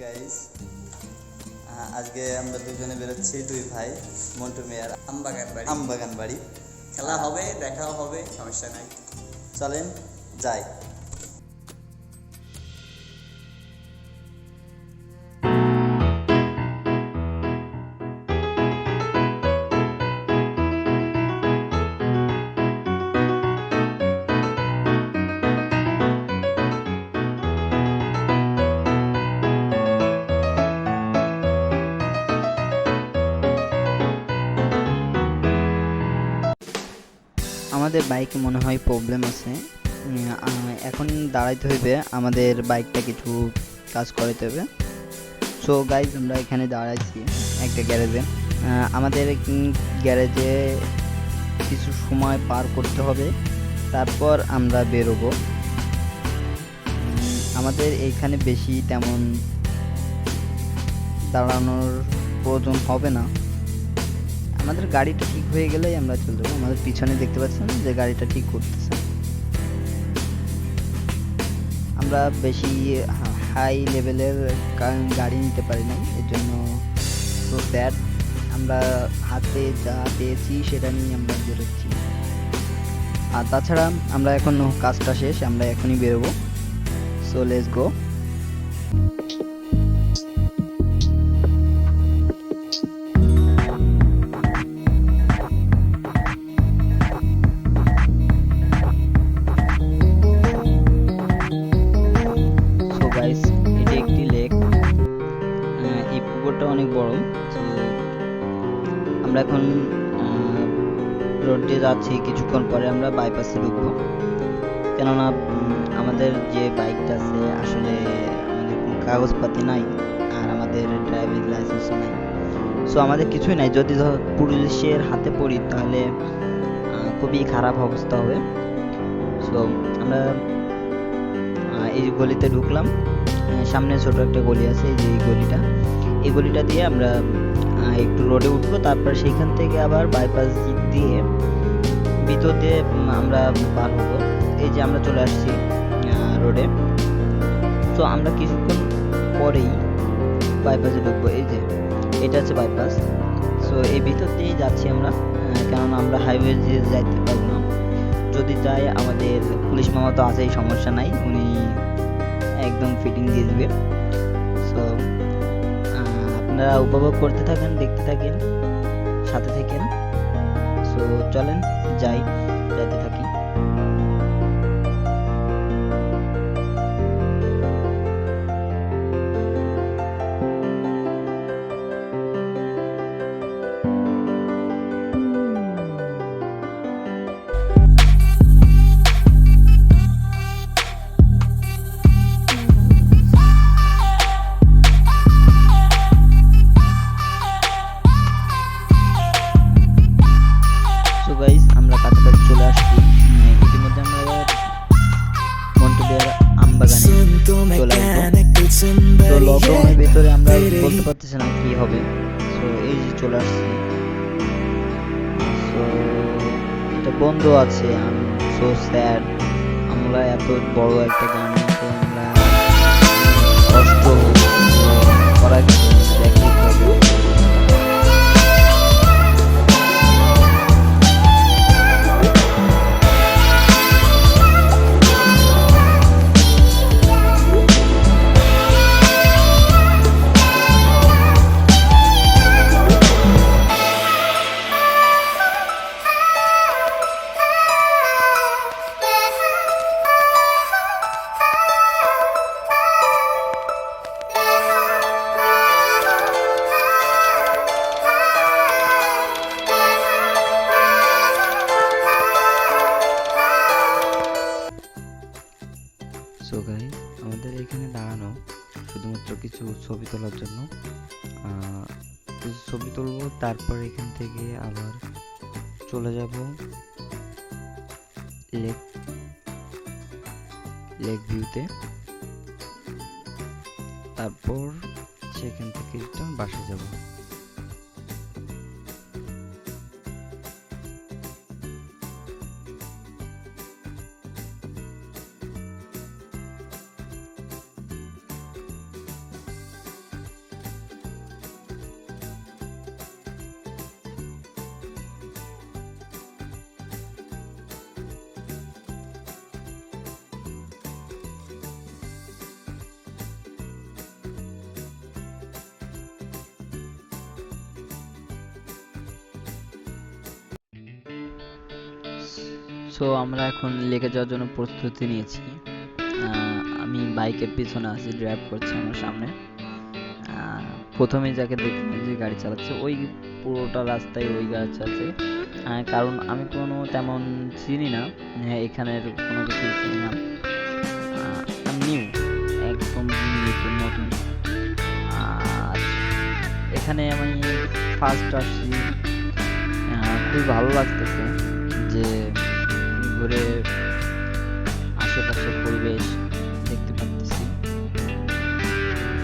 Guys আজকে আমরা দুজনে বেরোচ্ছি দুই ভাই মন্টু মেয়ার আমবাগান বাড়ি আমবাগান বাড়ি খেলা হবে দেখাও হবে সমস্যা নাই। চলেন যাই। আমাদের বাইকে মনে হয় প্রবলেম আছে। এখন দাঁড়াইতে হইবে, আমাদের বাইকটা কিছু কাজ করাইতে হবে। সো গাইজ আমরা এখানে দাঁড়াইছি একটা গ্যারেজে আমাদের গ্যারেজে কিছু সময় পার করতে হবে, তারপর আমরা বেরোবো। আমাদের এইখানে বেশি তেমন দাঁড়ানোর প্রয়োজন হবে না। আমাদের গাড়িটা ঠিক হয়ে গেলেই আমরা চলে যাব। আমাদের পিছনে দেখতে পাচ্ছেন যে গাড়িটা ঠিক করতেছে। আমরা বেশি হাই লেভেলের গাড়ি নিতে পারি না এর জন্য তো দ্যাট আমরা হাতে যা পেয়েছি সেটা নিয়ে আমরা বেরোচ্ছি। আর তাছাড়া আমরা এখন কাজটা শেষ, আমরা এখনই বেরোবো। সো লেটস গো আমরা বাইপাসে কেননা আমাদের যে বাইকটা আছে, আসলে আমাদের কোনো কাগজপাতি নাই আর আমাদের ড্রাইভিং লাইসেন্সও নাই। সো আমাদের কিছুই নাই। যদি পুলিশের হাতে পড়ি, তাহলে খুবই খারাপ অবস্থা হবে। সো আমরা এই গলিতে ঢুকলাম। সামনে ছোট একটা গলি আছে, এই যে এই গলিটা। এই গলিটা দিয়ে আমরা একটু রোডে উঠবো। তারপর সেইখান থেকে আবার বাইপাস দিয়ে ভিতর দিয়ে আমরা পার হব এই যে আমরা চলে আসছি রোডে। তো আমরা কিছুক্ষণ পরেই বাইপাসে ঢুকবো। এই যে, এটা হচ্ছে বাইপাস সো এই ভিতর দিয়েই যাচ্ছি আমরা কেননা আমরা হাইওয়ে দিয়ে যাইতে পারব না। যদি যাই আমাদের পুলিশ মামা তো আছেই, সমস্যা নাই। উনি একদম ফিটিং দিয়ে দিবে। সো আপনারা উপভোগ করতে থাকেন, দেখতে থাকেন, সাথে থাকেন। সো চলেন। যাই চলে আসব তো লকডাউনের ভিতরে আমরা বলতে পারতেছি না কি হবে। সো এই যে চলে আসছি। সো এটা বন্ধ আছে। সো স্যাড আমরা এত বড় একটা গান আমরা কষ্ট করার তারপর এখান থেকে আবার চলে যাব লেক লেক ভিউতে। তারপর সেখান থেকে রিটার্ন বাসা যাব। সো আমরা এখন লেকে যাওয়ার জন্য প্রস্তুতি নিয়েছি। আমি বাইকের পিছনে আছি ড্রাইভ করছি আমার সামনে। প্রথমে যাকে দেখলাম যে গাড়ি চালাচ্ছে ওই পুরোটা রাস্তায় ওই গাড়ি চালাচ্ছে। কারণ আমি কোনো তেমন চিনি না হ্যাঁ, এখানের কোনো কিছু চিনি না। নিউ একদম নতুন নতুন। আর এখানে আমি ফার্স্ট আসছি। খুবই ভালো লাগতেছে। যে ঘুরে আশেপাশের পরিবেশ দেখতে পাচ্ছি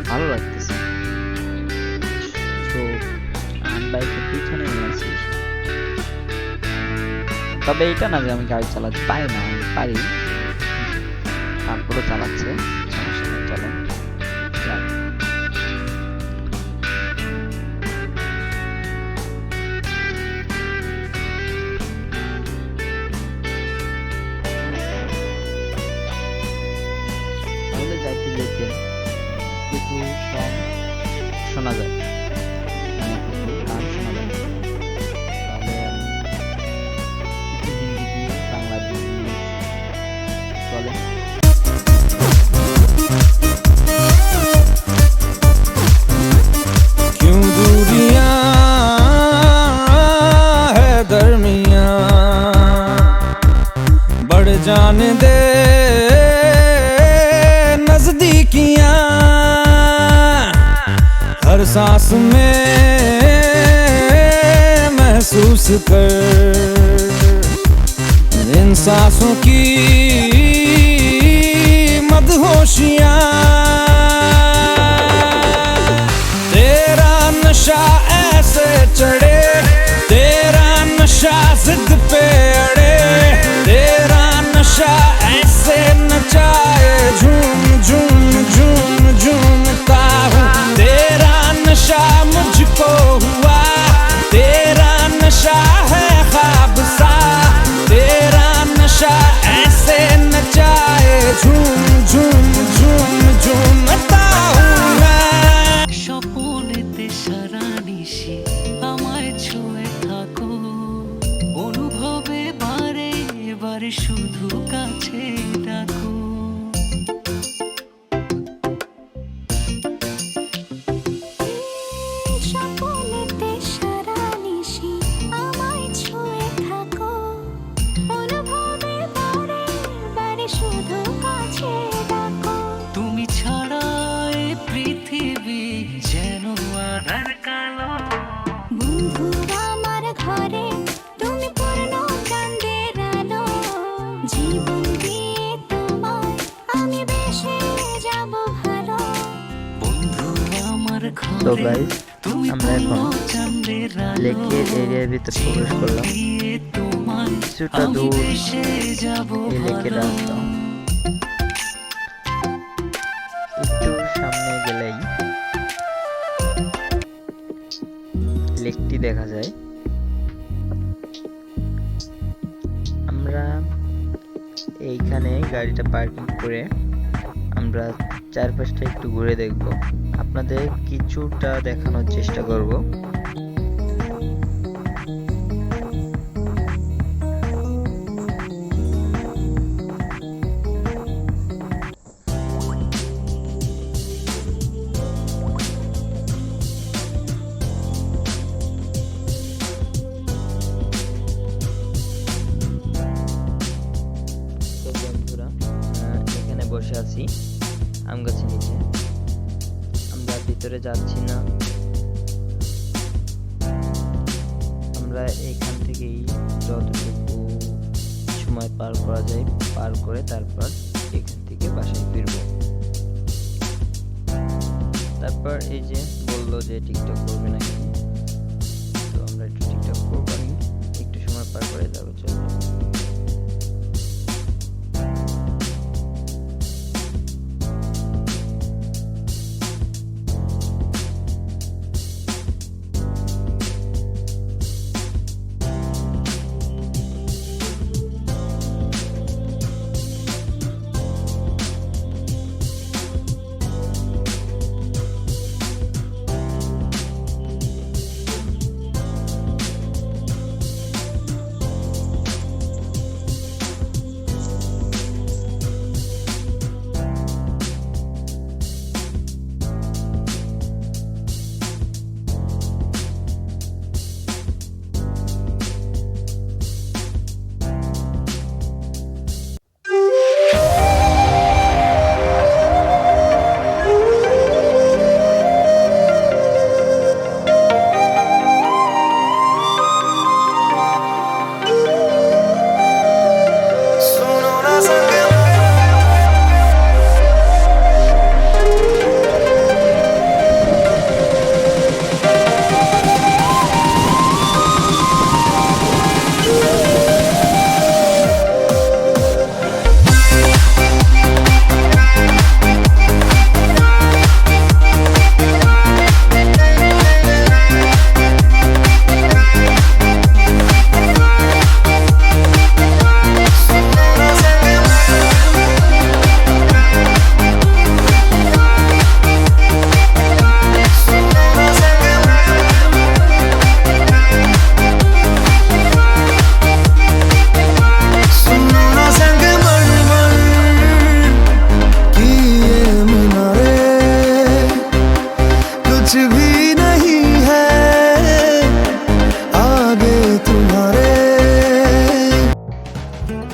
ভালো লাগতেছে। তো আমি বাইকের পিছনে আছি। তবে এটা না যে আমি গাড়ি চালাতে পারি না, আমি পারি। তারপরে চালাচ্ছে। শোনা যায় सांस में महसूस कर। इन सांसों की मदहोशियाँ তো তুমি আমরা এখন লেকের এরিয়ার ভিতর প্রবেশ করলাম। কিছুটা দূর এই লেকের রাস্তা। একটু সামনে গেলেই লেকটি দেখা যায়। আমরা এইখানে গাড়িটা পার্কিং করে আমরা চারপাশটা একটু ঘুরে দেখব। আপনাদের কিছুটা দেখানোর চেষ্টা করব। আমরা এখান থেকেই যতটুকু সময় পার করা যায়, পার করে তারপর এখান থেকে বাসায় ফিরব তারপর এই যে বলল যে টিকটক করবে নাকি তো আমরা একটু টিকটক করব। একটু সময় পার করে তারপর চলে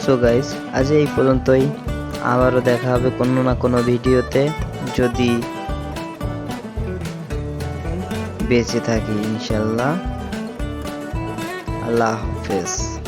যাব গাইস, আজ এই পর্যন্তই। আবারও দেখা হবে কোনো না কোনো ভিডিওতে যদি বেঁচে থাকি, ইনশাল্লাহ। আল্লাহ হাফেজ।